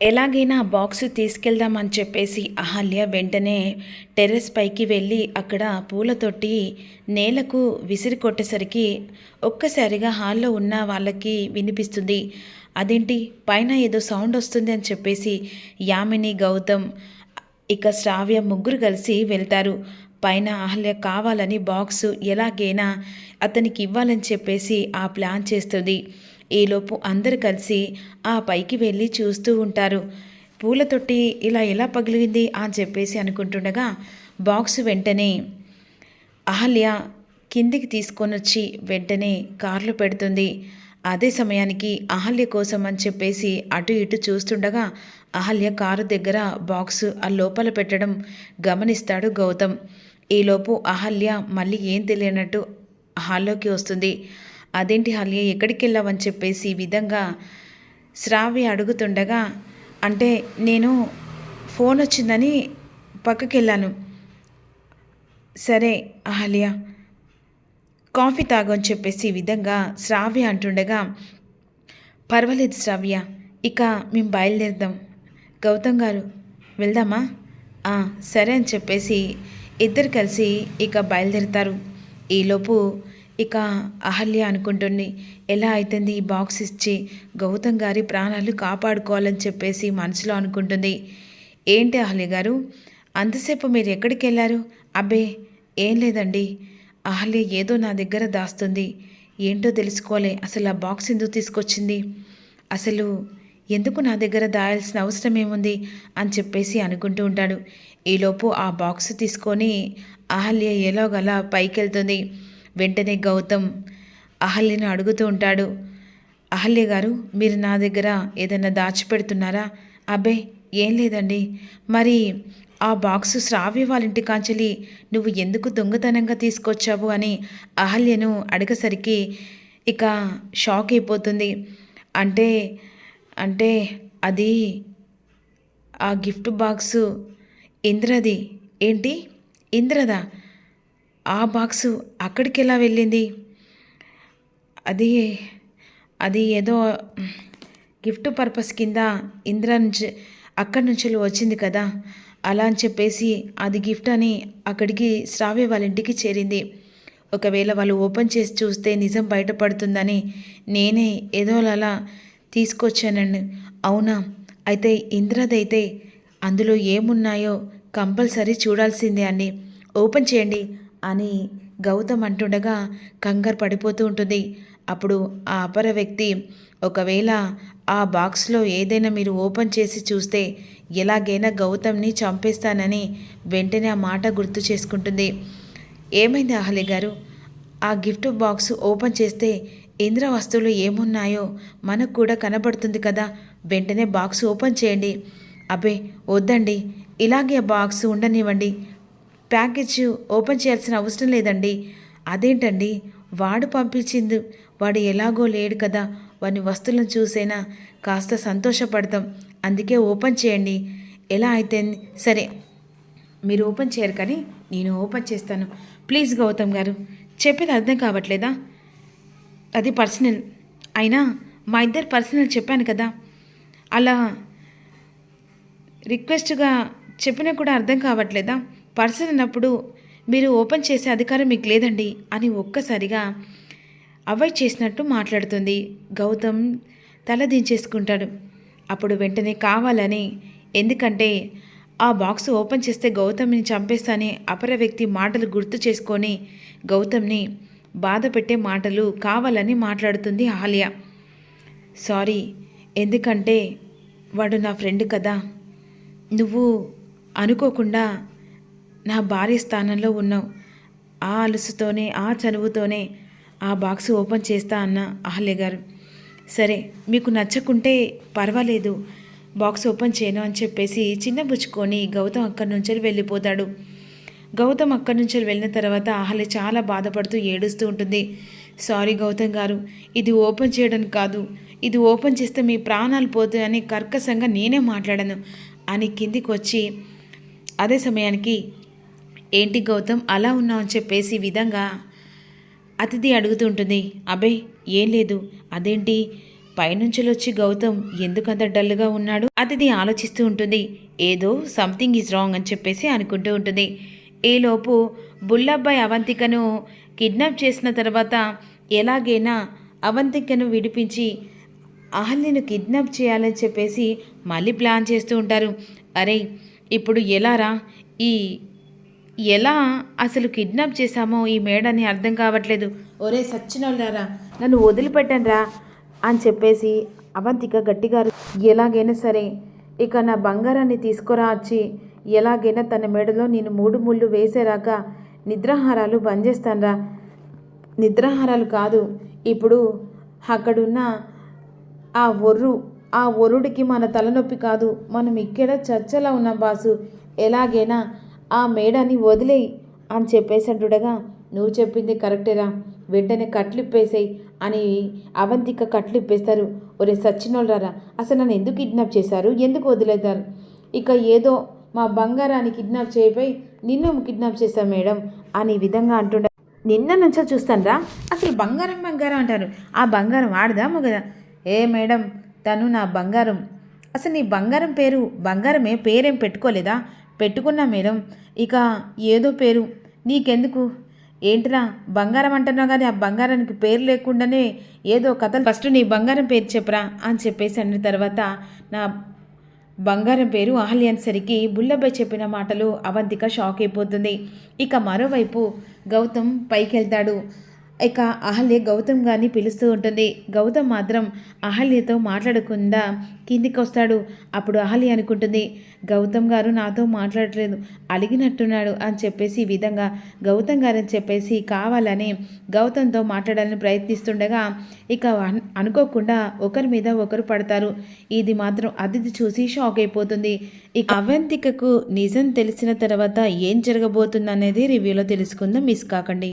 ఎలాగైనా బాక్సు తీసుకెళ్దామని చెప్పేసి అహల్య వెంటనే టెర్రస్ పైకి వెళ్ళి అక్కడ పూల తొట్టి నేలకు విసిరి కొట్టేసరికి ఒక్కసారిగా హాల్లో ఉన్న వాళ్ళకి వినిపిస్తుంది. అదేంటి? పైన ఏదో సౌండ్ వస్తుంది అని చెప్పేసి యామిని గౌతమ్ ఇక శ్రావ్య ముగ్గురు కలిసి వెళ్తారు. పైన అహల్య కావాలని బాక్సు ఎలాగైనా అతనికి ఇవ్వాలని చెప్పేసి ఆ ప్లాన్ చేస్తుంది. ఈలోపు అందరు కలిసి ఆ పైకి వెళ్ళి చూస్తూ ఉంటారు. పూల తొట్టి ఇలా ఎలా పగిలింది అని చెప్పేసి అనుకుంటుండగా బాక్స్ వెంటనే అహల్య కిందికి తీసుకొని వచ్చి వెంటనే కార్లు పెడుతుంది. అదే సమయానికి అహల్య కోసం అని చెప్పేసి అటు ఇటు చూస్తుండగా అహల్య కారు దగ్గర బాక్స్ ఆ లోపల పెట్టడం గమనిస్తాడు గౌతమ్. ఈలోపు అహల్య మళ్ళీ ఏం తెలియనట్టు హాల్లోకి వస్తుంది. అదేంటి హల్య ఎక్కడికి వెళ్ళావని చెప్పేసి ఈ విధంగా శ్రావ్య అడుగుతుండగా అంటే నేను ఫోన్ వచ్చిందని పక్కకి వెళ్ళాను సరే అహల్య కాఫీ తాగని చెప్పేసి ఈ విధంగా శ్రావ్య అంటుండగా పర్వాలేదు శ్రావ్య ఇక మేము బయలుదేరుదాం. గౌతమ్ గారు వెళ్దామా? సరే అని చెప్పేసి ఇద్దరు కలిసి ఇక బయలుదేరుతారు. ఈలోపు ఇక అహల్య అనుకుంటుంది ఎలా అవుతుంది ఈ బాక్స్ ఇచ్చి గౌతమ్ గారి ప్రాణాలు కాపాడుకోవాలని చెప్పేసి మనసులో అనుకుంటుంది. ఏంటి అహల్య గారు? అంతసేపు మీరు ఎక్కడికి వెళ్ళారు? అబ్బే ఏం లేదండి. అహల్య ఏదో నా దగ్గర దాస్తుంది. ఏంటో తెలుసుకోలే అసలు ఆ బాక్స్ ఎందుకు తీసుకొచ్చింది? అసలు ఎందుకు నా దగ్గర దాయాల్సిన అవసరం ఏముంది? అని చెప్పేసి అనుకుంటూ ఉంటాడు. ఈలోపు ఆ బాక్స్ తీసుకొని అహల్య ఎలాగలా పైకి వెళ్తుంది వెంటనే గౌతమ్ అహల్యను అడుగుతూ ఉంటాడు. అహల్య గారు మీరు నా దగ్గర ఏదైనా దాచిపెడుతున్నారా? అబ్బే ఏం లేదండి. మరి ఆ బాక్సు శ్రావ్య వాళ్ళ ఇంటి కాంచెలి నువ్వు ఎందుకు దొంగతనంగా తీసుకొచ్చావు అని అహల్యను అడగసరికి ఇక షాక్ అయిపోతుంది. అంటే అంటే అది ఆ గిఫ్ట్ బాక్సు ఇంద్రది. ఏంటి? ఇంద్రదా? ఆ బాక్సు అక్కడికి ఎలా వెళ్ళింది? అది అది ఏదో గిఫ్ట్ పర్పస్ కింద ఇంద్ర నుంచి అక్కడి నుంచి వచ్చింది కదా? అలా అని చెప్పేసి అది గిఫ్ట్ అని అక్కడికి శ్రావ్య వాళ్ళ ఇంటికి చేరింది. ఒకవేళ వాళ్ళు ఓపెన్ చేసి చూస్తే నిజం బయటపడుతుందని నేనే ఏదో అలా తీసుకొచ్చానండి అవునా? అయితే ఇంద్రదైతే అందులో ఏమున్నాయో కంపల్సరీ చూడాల్సిందే అండి. ఓపెన్ చేయండి. అని గౌతమ్ అంటుండగా కంగారు పడిపోతూ ఉంటుంది. అప్పుడు ఆ అపర వ్యక్తి ఒకవేళ ఆ బాక్స్లో ఏదైనా మీరు ఓపెన్ చేసి చూస్తే ఎలాగైనా గౌతమ్ని చంపేస్తానని వెంటనే ఆ మాట గుర్తు చేసుకుంటుంది. ఏమైంది అహలి గారు? ఆ గిఫ్ట్ బాక్స్ ఓపెన్ చేస్తే ఇంద్ర వస్తువులు ఏమున్నాయో మనకు కూడా కనబడుతుంది కదా వెంటనే బాక్స్ ఓపెన్ చేయండి. అబ్బే వద్దండి. ఇలాగే ఆ బాక్స్ ఉండనివ్వండి. ప్యాకేజ్ ఓపెన్ చేయాల్సిన అవసరం లేదండి. అదేంటండి? వాడు పంపించింది వాడు ఎలాగో లేడు కదా. వాని వస్తువులను చూసైనా కాస్త సంతోషపడతాం. అందుకే ఓపెన్ చేయండి. ఎలా అయితే సరే మీరు ఓపెన్ చేయరు కానీ నేను ఓపెన్ చేస్తాను. ప్లీజ్ గౌతమ్ గారు చెప్పేది అర్థం కావట్లేదా? అది పర్సనల్. అయినా మా ఇద్దరు పర్సనల్ చెప్పాను కదా. అలా రిక్వెస్ట్గా చెప్పినా కూడా అర్థం కావట్లేదా? పర్సన్ అన్నప్పుడు మీరు ఓపెన్ చేసే అధికారం మీకు లేదండి అని ఒక్కసారిగా అవాయిడ్ చేసినట్టు మాట్లాడుతుంది. గౌతమ్ తల దించేసుకుంటాడు. అప్పుడు వెంటనే కావాలని ఎందుకంటే ఆ బాక్స్ ఓపెన్ చేస్తే గౌతమ్ని చంపేస్తానే అపర వ్యక్తి మాటలు గుర్తు చేసుకొని గౌతమ్ని బాధ పెట్టే మాటలు కావాలని మాట్లాడుతుంది ఆలియా. సారీ ఎందుకంటే వాడు నా ఫ్రెండ్ కదా. నువ్వు అనుకోకుండా నా భార్య స్థానంలో ఉన్నావు. ఆ అలుసుతోనే ఆ చనువుతోనే ఆ బాక్స్ ఓపెన్ చేస్తా అన్న అహల్య గారు. సరే మీకు నచ్చకుంటే పర్వాలేదు. బాక్స్ ఓపెన్ చేయను అని చెప్పేసి చిన్నబుచ్చుకొని గౌతమ్ అక్కడి నుంచి వెళ్ళిపోతాడు. గౌతమ్ అక్కడి నుంచి వెళ్ళిన తర్వాత అహల్య చాలా బాధపడుతూ ఏడుస్తూ ఉంటుంది. సారీ గౌతమ్ గారు ఇది ఓపెన్ చేయడం కాదు. ఇది ఓపెన్ చేస్తే మీ ప్రాణాలు పోతాయని కర్కశంగా నేనే మాట్లాడాను అని కిందికి వచ్చి అదే సమయానికి ఏంటి గౌతమ్ అలా ఉన్నావు అని చెప్పేసి విధంగా అతిథి అడుగుతుంటుంది. అబే ఏం లేదు. అదేంటి? పైనుంచులొచ్చి గౌతమ్ ఎందుకంత డల్గా ఉన్నాడు? అతిథి ఆలోచిస్తూ ఉంటుంది. ఏదో సంథింగ్ ఈజ్ రాంగ్ అని చెప్పేసి అనుకుంటూ ఉంటుంది. ఈలోపు బుల్లబ్బాయి అవంతికను కిడ్నాప్ చేసిన తర్వాత ఎలాగైనా అవంతికను విడిపించి అహల్యను కిడ్నాప్ చేయాలని చెప్పేసి మళ్ళీ ప్లాన్ చేస్తూ ఉంటారు. అరే ఇప్పుడు ఎలారా ఈ ఎలా అసలు కిడ్నాప్ చేశామో ఈ మేడని అర్థం కావట్లేదు. ఒరే సచ్చినోళ్ళారా నన్ను వదిలిపెట్టండిరా అని చెప్పేసి అవంతిక గట్టిగారు ఎలాగైనా సరే ఇక నా బంగారాన్ని తీసుకురా వచ్చి ఎలాగైనా తన మెడలో నేను మూడు ముళ్ళు వేసేరాక నిద్రాహారాలు బంద్ చేస్తానురా నిద్రాహారాలు కాదు ఇప్పుడు అక్కడున్న ఆ ఒర్రు ఆ ఒరుడికి మన తలనొప్పి కాదు మనం ఇక్కడ చచ్చలా ఉన్నాం బాసు ఎలాగైనా ఆ మేడాన్ని వదిలేయి అని చెప్పేసి అంటుండగా నువ్వు చెప్పింది కరెక్టేరా వెంటనే కట్లిప్పేసేయి అని అవంతిక కట్లిప్పేస్తారు. ఒరే సచ్చినోళ్ళరా అసలు నన్ను ఎందుకు కిడ్నాప్ చేశారు? ఎందుకు వదిలేతారు ఇక ఏదో మా బంగారాన్ని కిడ్నాప్ చేయపోయి నిన్ను కిడ్నాప్ చేశాం మేడం అని విధంగా అంటుండ. నిన్న నుంచో చూస్తానరా అసలు బంగారం బంగారం అంటారు. ఆ బంగారం ఆడదా మగదా ఏ మేడం తను నా బంగారం. అసలు నీ బంగారం పేరు బంగారమే పేరేం పెట్టుకోలేదా? పెట్టుకున్న మేడం. ఇక ఏదో పేరు. నీకెందుకు? ఏంటిరా? బంగారం అంటున్నావు కానీ ఆ బంగారానికి పేరు లేకుండానే ఏదో కథలు ఫస్ట్ నీ బంగారం పేరు చెప్పరా అని చెప్పేసి అన్న తర్వాత నా బంగారం పేరు అహల్య అనేసరికి బుల్లబ్బాయి చెప్పిన మాటలు అవంతిక షాక్ అయిపోతుంది. ఇక మరోవైపు గౌతమ్ పైకి వెళ్తాడు ఇక అహల్య గౌతమ్ గారిని పిలుస్తూ ఉంటుంది. గౌతమ్ మాత్రం అహల్యతో మాట్లాడకుండా కిందికి వస్తాడు అప్పుడు అహల్య అనుకుంటుంది గౌతమ్ గారు నాతో మాట్లాడలేదు అలిగినట్టున్నాడు అని చెప్పేసి ఈ విధంగా గౌతమ్ గారు అని చెప్పేసి కావాలని గౌతమ్తో మాట్లాడాలని ప్రయత్నిస్తుండగా ఇక అనుకోకుండా ఒకరి మీద ఒకరు పడతారు. ఇది మాత్రం అతిథి చూసి షాక్ అయిపోతుంది. ఇక అవంతికకు నిజం తెలిసిన తర్వాత ఏం జరగబోతుందనేది రివ్యూలో తెలుసుకుందాం. మిస్ కాకండి.